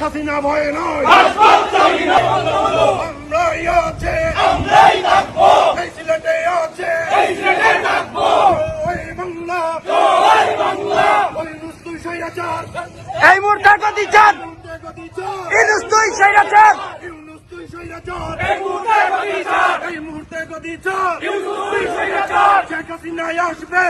হাসিনা ভয়ে নয়। আমরাই আছে। এই সিলেটে আছে। ওই বাংলা। ওই নুস্তুই স্বৈরাচার। এই মুহূর্তে গতি চান। উল্টে গতি চার ইনুস তুই সেইরাচার ইউনুস এই মুহূর্তে গতি চার শেখ আসবে।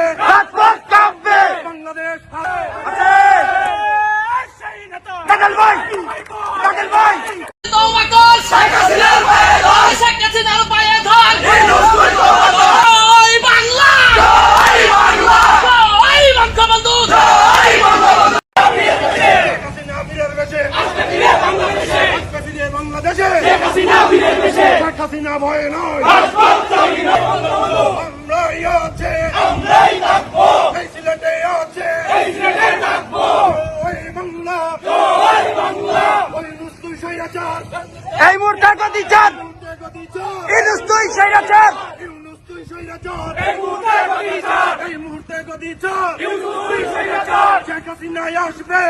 শেখ হাসিনা ভয়ে নয়। আমরাই আছে। এই সিলেটে আছে। ওই বাংলা। ওই নুস্তুই স্বৈরাচার। এই মুহূর্তে গতি চান। উল্টে গতি চার ইনুস তুই সেইরাচার ইউনুস এই মুহূর্তে গতি চার শেখ হাসিনায় আসবে।